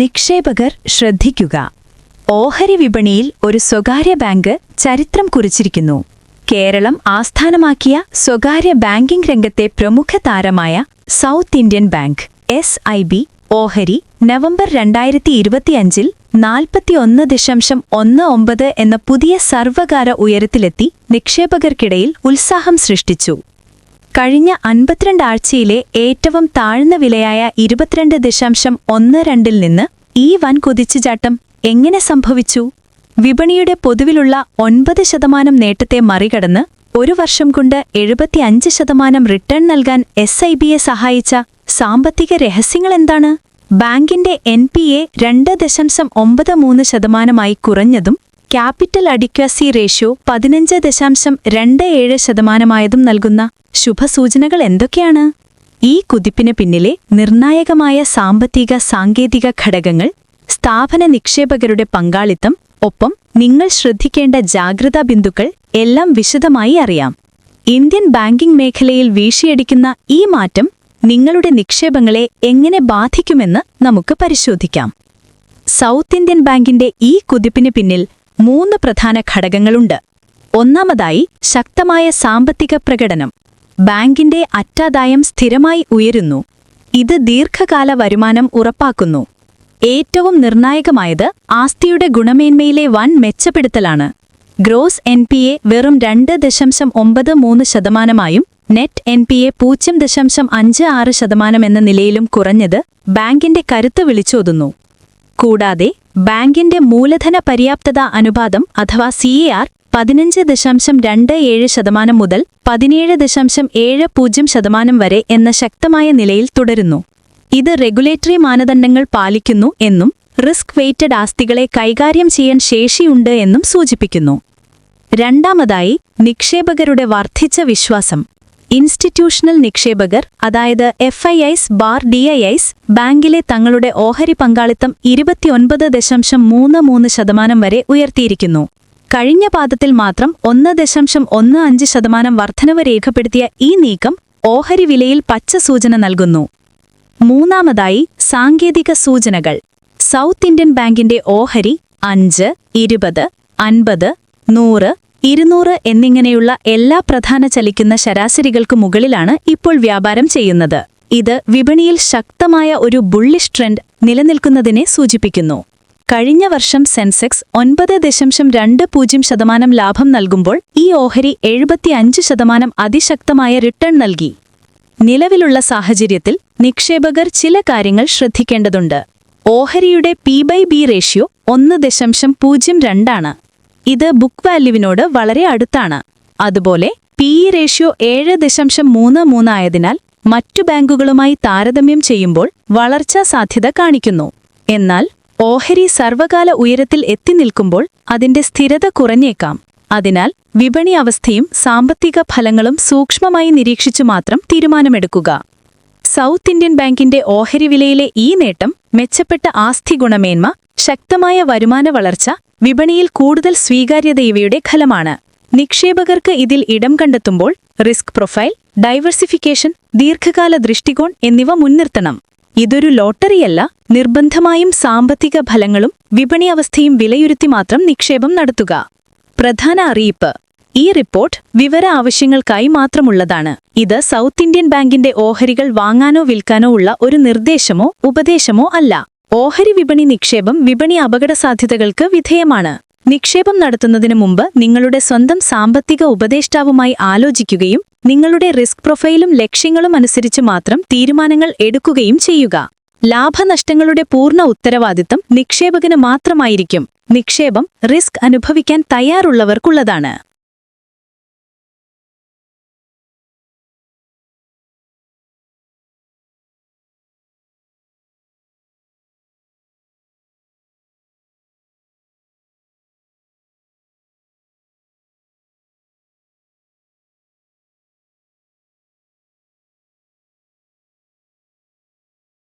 നിക്ഷേപകർ ശ്രദ്ധിക്കുക. ഓഹരി വിപണിയിൽ ഒരു സ്വകാര്യ ബാങ്ക് ചരിത്രം കുറിച്ചിരിക്കുന്നു. കേരളം ആസ്ഥാനമാക്കിയ സ്വകാര്യ ബാങ്കിംഗ് രംഗത്തെ പ്രമുഖ താരമായ south Indian bank S I B ഓഹരി നവംബർ രണ്ടായിരത്തി ഇരുപത്തിയഞ്ചിൽ നാൽപ്പത്തിയൊന്ന് ദശാംശം ഒന്ന് ഒമ്പത് എന്ന പുതിയ സർവകാല ഉയരത്തിലെത്തി നിക്ഷേപകർക്കിടയിൽ ഉത്സാഹം സൃഷ്ടിച്ചു. കഴിഞ്ഞ അൻപത്തിരണ്ട് ആഴ്ചയിലെ ഏറ്റവും താഴ്ന്ന വിലയായ ഇരുപത്തിരണ്ട് ദശാംശം ഒന്ന് രണ്ടിൽ നിന്ന് ഈ വൻ കുതിച്ചുചാട്ടം എങ്ങനെ സംഭവിച്ചു? വിപണിയുടെ പൊതുവിലുള്ള ഒൻപത് ശതമാനം നേട്ടത്തെ മറികടന്ന് ഒരു വർഷം കൊണ്ട് എഴുപത്തിയഞ്ച് ശതമാനം റിട്ടേൺ നൽകാൻ എസ് ഐ ബിയെ സഹായിച്ച സാമ്പത്തിക രഹസ്യങ്ങളെന്താണ് ബാങ്കിന്റെ എൻ പി എ രണ്ട് ദശാംശം ഒമ്പത് മൂന്ന് ശതമാനമായി കുറഞ്ഞതും ക്യാപിറ്റൽ അഡിക്വസി റേഷ്യോ പതിനഞ്ച് ദശാംശം രണ്ട് ഏഴ് ശതമാനമായതും നൽകുന്ന ശുഭസൂചനകൾ എന്തൊക്കെയാണ്? ഈ കുതിപ്പിന് പിന്നിലെ നിർണായകമായ സാമ്പത്തിക സാങ്കേതിക ഘടകങ്ങൾ സ്ഥാപന നിക്ഷേപകരുടെ പങ്കാളിത്തം ഒപ്പം നിങ്ങൾ ശ്രദ്ധിക്കേണ്ട ജാഗ്രതാ ബിന്ദുക്കൾ എല്ലാം വിശദമായി അറിയാം. ഇന്ത്യൻ ബാങ്കിംഗ് മേഖലയിൽ വീശിയടിക്കുന്ന ഈ മാറ്റം നിങ്ങളുടെ നിക്ഷേപങ്ങളെ എങ്ങനെ ബാധിക്കുമെന്ന് നമുക്ക് പരിശോധിക്കാം. സൗത്ത് ഇന്ത്യൻ ബാങ്കിന്റെ ഈ കുതിപ്പിന് പിന്നിൽ മൂന്ന് പ്രധാന ഘടകങ്ങളുണ്ട്. ഒന്നാമതായി ശക്തമായ സാമ്പത്തിക പ്രകടനം. ബാങ്കിന്റെ അറ്റാദായം സ്ഥിരമായി ഉയരുന്നു. ഇത് ദീർഘകാല വരുമാനം ഉറപ്പാക്കുന്നു. ഏറ്റവും നിർണായകമായത് ആസ്തിയുടെ ഗുണമേന്മയിലെ വൻ മെച്ചപ്പെടുത്തലാണ്. ഗ്രോസ് എൻ പി എ വെറും രണ്ട് ദശാംശം ഒമ്പത് മൂന്ന് ശതമാനമായും നെറ്റ് എൻ പി എ പൂജ്യം ദശാംശം അഞ്ച് ആറ് ശതമാനം എന്ന നിലയിലും കുറഞ്ഞത് ബാങ്കിന്റെ കരുത്ത് വിളിച്ചോതുന്നു. കൂടാതെ ബാങ്കിന്റെ മൂലധന പര്യാപ്തത അനുപാതം അഥവാ സി എ ആർ പതിനഞ്ച് ദശാംശം രണ്ട് ഏഴ് ശതമാനം മുതൽ പതിനേഴ് ദശാംശം ഏഴ് പൂജ്യം ശതമാനം വരെ എന്ന ശക്തമായ നിലയിൽ തുടരുന്നു. ഇത് റെഗുലേറ്ററി മാനദണ്ഡങ്ങൾ പാലിക്കുന്നു എന്നും റിസ്ക് വെയ്റ്റഡ് ആസ്തികളെ കൈകാര്യം ചെയ്യാൻ ശേഷിയുണ്ട് എന്നും സൂചിപ്പിക്കുന്നു. രണ്ടാമതായി നിക്ഷേപകരുടെ വർദ്ധിച്ച വിശ്വാസം. ഇൻസ്റ്റിറ്റ്യൂഷണൽ നിക്ഷേപകർ അതായത് എഫ് ഐ ഐസ് ബാർ ഡി ഐ ഐസ് ബാങ്കിലെ തങ്ങളുടെ ഓഹരി പങ്കാളിത്തം ഇരുപത്തിയൊൻപത് ദശാംശം മൂന്ന് മൂന്ന് ശതമാനം വരെ ഉയർത്തിയിരിക്കുന്നു. കഴിഞ്ഞ പാദത്തിൽ മാത്രം ഒന്ന് ദശാംശം ഒന്ന് അഞ്ച് ശതമാനം വർധനവ് രേഖപ്പെടുത്തിയ ഈ നീക്കം ഓഹരി വിലയിൽ പച്ച സൂചന നൽകുന്നു. മൂന്നാമതായി സാങ്കേതിക സൂചനകൾ. സൗത്ത് ഇന്ത്യൻ ബാങ്കിന്റെ ഓഹരി അഞ്ച് ഇരുപത് അൻപത് നൂറ് ഇരുന്നൂറ് എന്നിങ്ങനെയുള്ള എല്ലാ പ്രധാന ചലിക്കുന്ന ശരാശരികൾക്കു മുകളിലാണ് ഇപ്പോൾ വ്യാപാരം ചെയ്യുന്നത്. ഇത് വിപണിയിൽ ശക്തമായ ഒരു ബുള്ളിഷ് ട്രെൻഡ് നിലനിൽക്കുന്നതിനെ സൂചിപ്പിക്കുന്നു. കഴിഞ്ഞ വർഷം സെൻസെക്സ് ഒൻപത് ദശാംശം രണ്ട് പൂജ്യം ശതമാനം ലാഭം നൽകുമ്പോൾ ഈ ഓഹരി എഴുപത്തിയഞ്ച് ശതമാനം അതിശക്തമായ റിട്ടേൺ നൽകി. നിലവിലുള്ള സാഹചര്യത്തിൽ നിക്ഷേപകർ ചില കാര്യങ്ങൾ ശ്രദ്ധിക്കേണ്ടതുണ്ട്. ഓഹരിയുടെ പി ബൈ ബി റേഷ്യോ ഒന്ന് ദശാംശം പൂജ്യം രണ്ടാണ്. ഇത് ബുക്ക് വാല്യൂവിനോട് വളരെ അടുത്താണ്. അതുപോലെ പി ഇ റേഷ്യോ ഏഴ് ദശാംശം മൂന്ന് മൂന്നായതിനാൽ മറ്റു ബാങ്കുകളുമായി താരതമ്യം ചെയ്യുമ്പോൾ വളർച്ചാ സാധ്യത കാണിക്കുന്നു. എന്നാൽ ഓഹരി സർവകാല ഉയരത്തിൽ എത്തി നിൽക്കുമ്പോൾ അതിന്റെ സ്ഥിരത കുറഞ്ഞേക്കാം. അതിനാൽ വിപണി അവസ്ഥയും സാമ്പത്തിക ഫലങ്ങളും സൂക്ഷ്മമായി നിരീക്ഷിച്ചു മാത്രം തീരുമാനമെടുക്കുക. സൗത്ത് ഇന്ത്യൻ ബാങ്കിന്റെ ഓഹരി വിലയിലെ ഈ നേട്ടം മെച്ചപ്പെട്ട ആസ്തി ഗുണമേന്മ ശക്തമായ വരുമാന വളർച്ച വിപണിയിൽ കൂടുതൽ സ്വീകാര്യത ഇവയുടെ ഫലമാണ് നിക്ഷേപകർക്ക് ഇതിൽ ഇടം കണ്ടെത്തുമ്പോൾ റിസ്ക് പ്രൊഫൈൽ ഡൈവേഴ്സിഫിക്കേഷൻ ദീർഘകാല ദൃഷ്ടികോൺ എന്നിവ മുൻനിർത്തണം. ഇതൊരു ലോട്ടറിയല്ല നിർബന്ധമായും സാമ്പത്തിക ഫലങ്ങളും വിപണി അവസ്ഥയും വിലയിരുത്തി മാത്രം നിക്ഷേപം നടത്തുക. പ്രധാന അറിയിപ്പ്. ഈ റിപ്പോർട്ട് വിവര ആവശ്യങ്ങൾക്കായി മാത്രമുള്ളതാണ്. ഇത് സൗത്ത് ഇന്ത്യൻ ബാങ്കിന്റെ ഓഹരികൾ വാങ്ങാനോ വിൽക്കാനോ ഉള്ള ഒരു നിർദ്ദേശമോ ഉപദേശമോ അല്ല. ഓഹരി വിപണി നിക്ഷേപം വിപണി അപകടസാധ്യതകൾക്ക് വിധേയമാണ്. നിക്ഷേപം നടത്തുന്നതിന് മുമ്പ് നിങ്ങളുടെ സ്വന്തം സാമ്പത്തിക ഉപദേഷ്ടാവുമായി ആലോചിക്കുകയും നിങ്ങളുടെ റിസ്ക് പ്രൊഫൈലും ലക്ഷ്യങ്ങളും അനുസരിച്ച് മാത്രം തീരുമാനങ്ങൾ എടുക്കുകയും ചെയ്യുക. ലാഭനഷ്ടങ്ങളുടെ പൂർണ ഉത്തരവാദിത്തം നിക്ഷേപകന് മാത്രമായിരിക്കും. നിക്ഷേപം റിസ്ക് അനുഭവിക്കാൻ തയ്യാറുള്ളവർക്കുള്ളതാണ്.